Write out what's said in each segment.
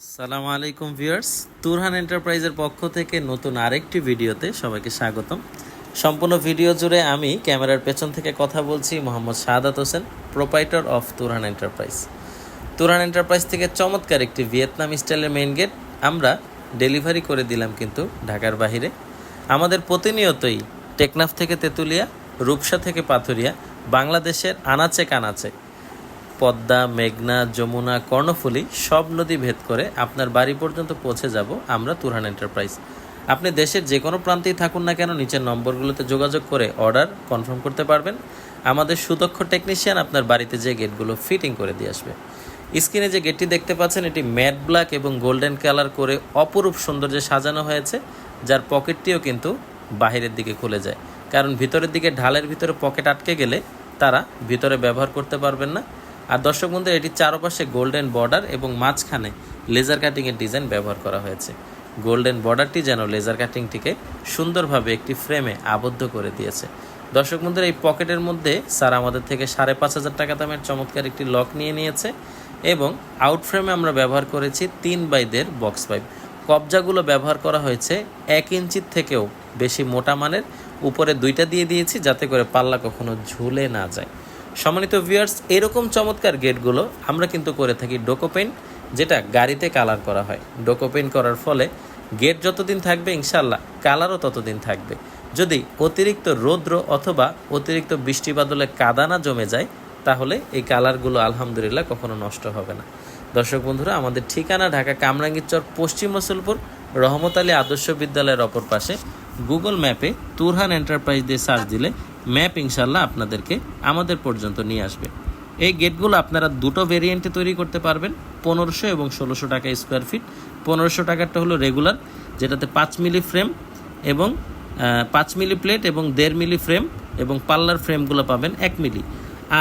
সালাম আলাইকুম ভিউয়ার্স। তুরহান এন্টারপ্রাইজের পক্ষ থেকে নতুন আরেকটি ভিডিওতে সবাইকে স্বাগতম। সম্পূর্ণ ভিডিও জুড়ে আমি ক্যামেরার পেছন থেকে কথা বলছি Mohammad Shahadat Hossain proprietor of Turhan enterprise. Turhan enterprise থেকে চমৎকার একটি ভিয়েতনাম স্টাইলের মেইন গেট আমরা ডেলিভারি করে দিলাম কিন্তু ঢাকার বাইরে আমাদের প্রতিনিয়তই টেকনাফ থেকে তেঁতুলিয়া, রূপসা থেকে পাথুরিয়া, বাংলাদেশের আনাচে কানাচে পদ্মা, মেঘনা, যমুনা, কর্ণফুলী সব নদী ভেদ করে আপনার বাড়ি পর্যন্ত পৌঁছে যাব আমরা তুরহান এন্টারপ্রাইজ। আপনি দেশের যে কোনো প্রান্তেই থাকুন না কেন নিচের নম্বরগুলোতে যোগাযোগ করে অর্ডার কনফার্ম করতে পারবেন। আমাদের সুদক্ষ টেকনিশিয়ান আপনার বাড়িতে যে গেটগুলো ফিটিং করে দিয়ে আসবে। স্ক্রিনে যে গেটটি দেখতে পাচ্ছেন, এটি ম্যাট ব্ল্যাক এবং গোল্ডেন কালার করে অপরূপ সৌন্দর্যে সাজানো হয়েছে, যার পকেটটিও কিন্তু বাহিরের দিকে খুলে যায়। কারণ ভিতরের দিকে ঢালের ভিতরে পকেট আটকে গেলে তারা ভিতরে ব্যবহার করতে পারবেন না। আর দর্শক বন্ধু এটির চারপাশে গোল্ডেন বর্ডার এবং মাঝখানে লেজার কাটিংয়ের ডিজাইন ব্যবহার করা হয়েছে। গোল্ডেন বর্ডারটি যেন লেজার কাটিংটিকে সুন্দরভাবে একটি ফ্রেমে আবদ্ধ করে দিয়েছে। দর্শক বন্ধুরা, এই পকেটের মধ্যে স্যার আমাদের থেকে সাড়ে পাঁচ হাজার টাকা দামের চমৎকার একটি লক নিয়ে নিয়েছে এবং আউট ফ্রেমে আমরা ব্যবহার করেছি তিন বাই দেড় বক্স পাইপ। কবজাগুলো ব্যবহার করা হয়েছে এক ইঞ্চির থেকেও বেশি মোটা মানের। উপরে দুইটা দিয়ে দিয়েছি যাতে করে পাল্লা কখনো ঝুলে না যায়। সম্মানিত ভিউয়ার্স এরকম চমৎকার গেটগুলো আমরা কিন্তু করে থাকি ডোকো পেইন্ট যেটা গাড়িতে কালার করা হয়। ডোকো পেইন্ট করার ফলে গেট যতদিন থাকবে ইনশাল্লাহ কালারও ততদিন থাকবে। যদি অতিরিক্ত রৌদ্র অথবা অতিরিক্ত বৃষ্টি বাদলে কাদানা জমে যায়, তাহলে এই কালারগুলো আলহামদুলিল্লাহ কখনো নষ্ট হবে না। দর্শক বন্ধুরা, আমাদের ঠিকানা ঢাকা কামরাঙ্গীর চর পশ্চিম রসুলপুর, রহমত আলী আদর্শ বিদ্যালয়ের অপর পাশে। গুগল ম্যাপে তুরহান এন্টারপ্রাইজ দিয়ে সার্চ দিলে ম্যাপ ইনশাল্লাহ আপনাদেরকে আমাদের পর্যন্ত নিয়ে আসবে। এই গেটগুলো আপনারা দুটো ভেরিয়েন্টে তৈরি করতে পারবেন, পনেরোশো এবং ষোলোশো টাকা স্কোয়ার ফিট পনেরোশো টাকারটা হলো রেগুলার যেটাতে পাঁচ মিলি ফ্রেম এবং পাঁচ মিলি প্লেট এবং দেড় মিলি ফ্রেম এবং পাল্লার ফ্রেমগুলো পাবেন এক মিলি।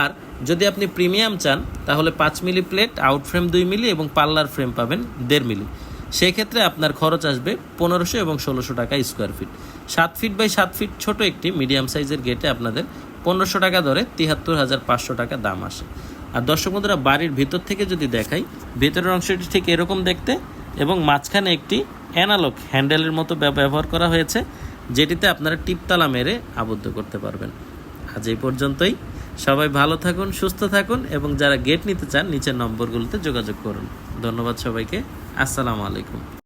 আর যদি আপনি প্রিমিয়াম চান, তাহলে পাঁচ মিলি প্লেট আউট ফ্রেম দুই মিলি এবং পাল্লার ফ্রেম পাবেন দেড় মিলি। সেক্ষেত্রে আপনার খরচ আসবে পনেরোশো এবং ষোলোশো টাকা স্কোয়ার ফিট সাত ফিট বাই সাত ফিট ছোট একটি মিডিয়াম সাইজের গেটে আপনাদের পনেরোশো টাকা ধরে তিয়াত্তর হাজার পাঁচশো টাকা দাম আসে। আর দর্শক বন্ধুরা, বাড়ির ভিতর থেকে যদি দেখাই, ভেতরের অংশটি ঠিক এরকম দেখতে এবং মাঝখানে একটি অ্যানালগ হ্যান্ডেলের মতো ব্যব- ব্যবহার করা হয়েছে, যেটিতে আপনারা টিপতালা মেরে আবদ্ধ করতে পারবেন। আজ এই পর্যন্তই। সবাই ভালো থাকুন, সুস্থ থাকুন এবং যারা গেট নিতে চান, নিচের নম্বরগুলোতে যোগাযোগ করুন। ধন্যবাদ সবাইকে। আসসালামু আলাইকুম।